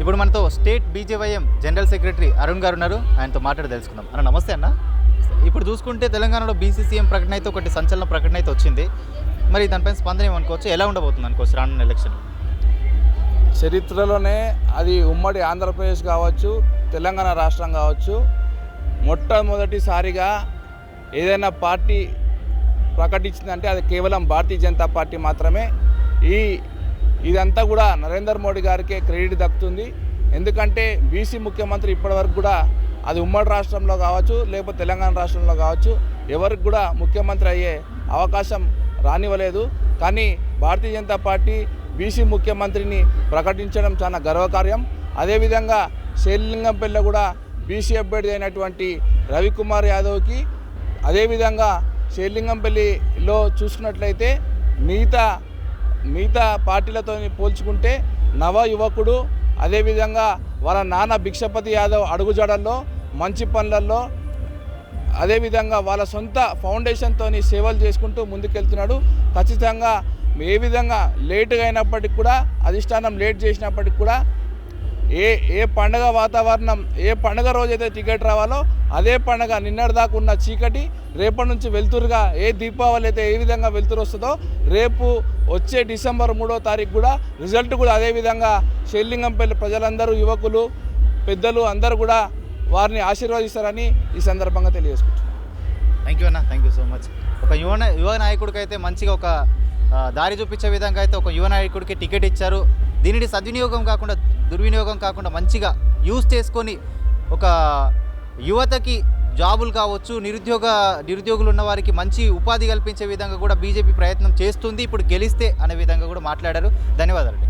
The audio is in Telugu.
ఇప్పుడు మనతో state BJYM general secretary Arun garu ఉన్నారు. ఆయనతో మాట్లాడి తెలుసుకుందాం. అన్న నమస్తే అన్న. ఇప్పుడు చూసుకుంటే తెలంగాణలో బీసీసీఎం ప్రకటన అయితే ఒకటి సంచలన ప్రకటన అయితే వచ్చింది. మరి దానిపైన స్పందన ఏమనుకోవచ్చు? ఎలా ఉండబోతుంది అనుకోవచ్చు? రానున్న ఎలక్షన్ చరిత్రలోనే అది ఉమ్మడి ఆంధ్రప్రదేశ్ కావచ్చు తెలంగాణ రాష్ట్రం కావచ్చు మొట్టమొదటిసారిగా ఏదైనా పార్టీ ప్రకటించిందంటే అది కేవలం భారతీయ జనతా పార్టీ మాత్రమే. ఈ ఇదంతా కూడా నరేంద్ర మోడీ గారికే క్రెడిట్ దక్కుతుంది. ఎందుకంటే బీసీ ముఖ్యమంత్రి ఇప్పటివరకు కూడా అది ఉమ్మడి రాష్ట్రంలో కావచ్చు లేకపోతే తెలంగాణ రాష్ట్రంలో కావచ్చు ఎవరికి కూడా ముఖ్యమంత్రి అయ్యే అవకాశం రానివ్వలేదు. కానీ భారతీయ జనతా పార్టీ బీసీ ముఖ్యమంత్రిని ప్రకటించడం చాలా గర్వకార్యం. అదేవిధంగా శేలింగంపల్లి కూడా బీసీ అభ్యర్థి అయినటువంటి రవికుమార్ యాదవ్కి అదేవిధంగా షేర్లింగంపల్లిలో చూసుకున్నట్లయితే మిగతా మిగతా పార్టీలతో పోల్చుకుంటే నవ యువకుడు అదేవిధంగా వాళ్ళ నాన్న భిక్షపతి యాదవ్ అడుగుజాడల్లో మంచి పనులలో అదేవిధంగా వాళ్ళ సొంత ఫౌండేషన్తో సేవలు చేసుకుంటూ ముందుకెళ్తున్నాడు. ఖచ్చితంగా ఏ విధంగా లేటుగా అయినప్పటికి కూడా అధిష్టానం లేట్ చేసినప్పటికి కూడా ఏ ఏ పండగ వాతావరణం ఏ పండగ రోజైతే టికెట్ రావాలో అదే పండగ నిన్నటిదాకా ఉన్న చీకటి రేపటి నుంచి వెలుతురుగా ఏ దీపావళి అయితే ఏ విధంగా వెలుతురు వస్తుందో రేపు వచ్చే డిసెంబర్ మూడో తారీఖు కూడా రిజల్ట్ కూడా అదే విధంగా షెల్లింగంపల్లి ప్రజలందరూ యువకులు పెద్దలు అందరూ కూడా వారిని ఆశీర్వదిస్తారని ఈ సందర్భంగా తెలియజేసుకుంటున్నాను థ్యాంక్ యూ అన్న థ్యాంక్ యూ సో మచ్ ఒక యువ యువ నాయకుడికి అయితే మంచిగా ఒక దారి చూపించే విధంగా అయితే ఒక యువ నాయకుడికి టికెట్ ఇచ్చారు. దీనిని సద్వినియోగం కాకుండా దుర్వినియోగం కాకుండా మంచిగా యూజ్ చేసుకొని ఒక యువతకి జాబులు కావచ్చు నిరుద్యోగ నిరుద్యోగులు ఉన్న వారికి మంచి ఉపాధి కల్పించే విధంగా కూడా బీజేపీ ప్రయత్నం చేస్తుంది. ఇప్పుడు గెలిస్తే అనే విధంగా కూడా మాట్లాడారు. ధన్యవాదాలు